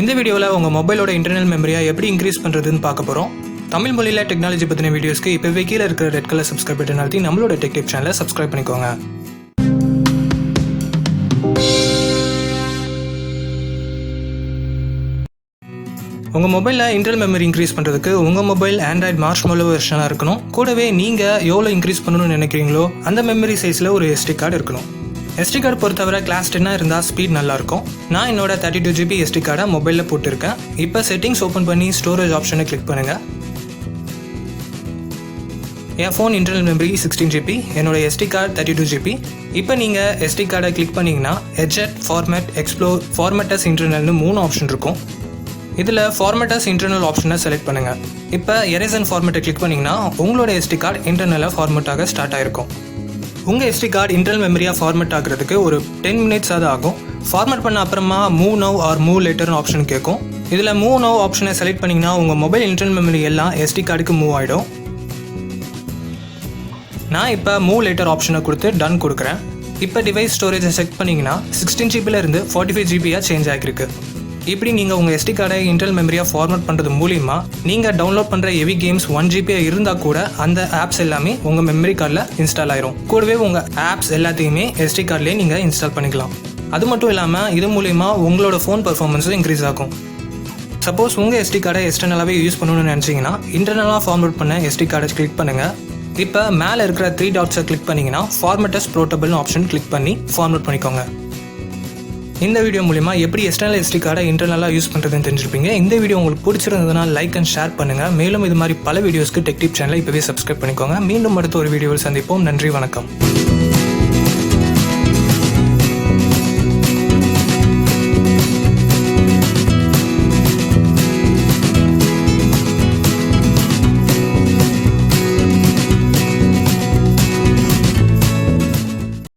இந்த வீடியோவில் உங்கள் மொபைலோட இன்டர்னல் மெமரியாக எப்படி இன்க்ரீஸ் பண்ணுறதுன்னு பார்க்க போகிறோம் தமிழ் மொழியில் டெக்னாலஜி பற்றின வீடியோஸ்க்கு இப்போவே கீழே இருக்கிற ரெட் கலர் சப்ஸ்கிரைப் பட்டன் நடத்தி நம்மளோட டெக்டிவ் சேனலை சப்ஸ்கிரைப் பண்ணிக்கோங்க. உங்கள் மொபைலில் இன்டர்னல் மெமரி இன்க்ரீஸ் பண்ணுறதுக்கு உங்கள் மொபைல் ஆண்ட்ராய்ட் மார்ச் மொழ வெர்ஷனாக இருக்கணும். கூடவே நீங்கள் எவ்வளோ இன்க்ரீஸ் பண்ணணும்னு நினைக்கிறீங்களோ அந்த மெமரி சைஸில் ஒரு எஸ்டி கார்டு இருக்கணும். எஸ்டி கார்டு பொறுத்தவரை கிளாஸ் டென்னாக இருந்தால் ஸ்பீட் நல்லாயிருக்கும் நான் என்னோட தேர்ட்டி டூ ஜிபி எஸ்டி கார்டை மொபைலில் போட்டிருக்கேன். இப்போ செட்டிங்ஸ் ஓப்பன் பண்ணி ஸ்டோரேஜ் ஆப்ஷனை கிளிக் பண்ணுங்கள் என் phone internal memory sixteen GB என்னோட SD card thirty two GB இப்போ நீங்கள் எஸ்டி கார்டை கிளிக் பண்ணிங்கன்னா எட்ஜெட் ஃபார்மேட் எக்ஸ்ப்ளோர் ஃபார்மேட்டஸ் இன்டர்னல்னு மூணு ஆப்ஷன் இருக்கும். இதில் ஃபார்மேட்டஸ் இன்டர்னல் ஆப்ஷனை செலக்ட் பண்ணுங்கள் இப்போ எரேசன் ஃபார்மேட்டை கிளிக் பண்ணிங்கன்னா உங்களோட எஸ்டி கார்டு இன்டர்னலாக ஃபார்மேட்டாக ஸ்டார்ட் ஆகிருக்கும் உங்கள் எஸ்டி கார்டு இன்டர்னல் மெமரியாக ஃபார்மேட் ஆகிறதுக்கு ஒரு டென் மினிட்ஸ் அது ஆகும். ஃபார்மேட் பண்ண அப்புறமா மூவ் நவ் ஆர் மூவ் லேட்டர்னு ஆப்ஷன் கேட்கும் இதில் மூவ் நவ் ஆப்ஷனை செலக்ட் பண்ணிங்கன்னா உங்கள் மொபைல் இன்டர்னல் மெமரி எல்லாம் எஸ்டி கார்டுக்கு மூவ் ஆகிடும் நான் இப்போ மூவ் லேட்டர் ஆப்ஷனை கொடுத்து டன் கொடுக்குறேன். இப்போ டிவைஸ் ஸ்டோரேஜை செக் பண்ணிங்கன்னா சிக்ஸ்டீன் ஜிபிலேருந்து ஃபார்ட்டி ஃபைவ் ஜிபியாக சேஞ்ச் ஆகிருக்கு. இப்படி நீங்கள் உங்கள் எஸ்டி கார்டை இன்டர்னல் மெமரியாக ஃபார்மேட் பண்ணுறது மூலிமா நீங்கள் டவுன்லோட் பண்ணுற ஹெவி கேம்ஸ் ஒன் ஜிபியாக இருந்தால் கூட அந்த ஆப்ஸ் எல்லாமே உங்கள் மெமரி கார்டில் இன்ஸ்டால் ஆயிரும். கூடவே உங்கள் ஆப்ஸ் எல்லாத்தையுமே எஸ்டி கார்ட்லேயே நீங்கள் இன்ஸ்டால் பண்ணிக்கலாம். அது மட்டும் இல்லாமல் இது மூலிமா உங்களோட ஃபோன் பர்ஃபார்மன்ஸும் இன்க்ரீஸ் ஆகும். சப்போஸ் உங்கள் எஸ்டி கார்டை எக்ஸ்டர்னலாகவே யூஸ் பண்ணணும்னு நினச்சிங்கன்னா இன்டர்னலாக ஃபார்மேட் பண்ண எஸ்டி கார்டை கிளிக் பண்ணுங்கள் இப்போ மேலே இருக்கிற த்ரீ டாட்ஸை கிளிக் பண்ணிங்கன்னா ஃபார்மேட்டஸ் ப்ரோட்டபிள்னு ஆப்ஷன் கிளிக் பண்ணி ஃபார்மேட் பண்ணிக்கோங்க. இந்த வீடியோ மூலிமா எப்படி எக்ஸ்டர்னல் எஸ்டி கார்டை இன்டர்னலாக யூஸ் பண்ணுறதுன்னு தெரிஞ்சிருப்பீங்க. இந்த வீடியோ உங்களுக்கு பிடிச்சிருந்ததுன்னா லைக் அண்ட் ஷேர் பண்ணுங்கள் மேலும் இது மாதிரி பல வீடியோஸ்க்கு டெக்டிப் சேனலை இப்போவே சப்ஸ்கிரைப் பண்ணிக்கோங்க. மீண்டும் அடுத்த ஒரு வீடியோவில் சந்திப்போம். நன்றி வணக்கம்.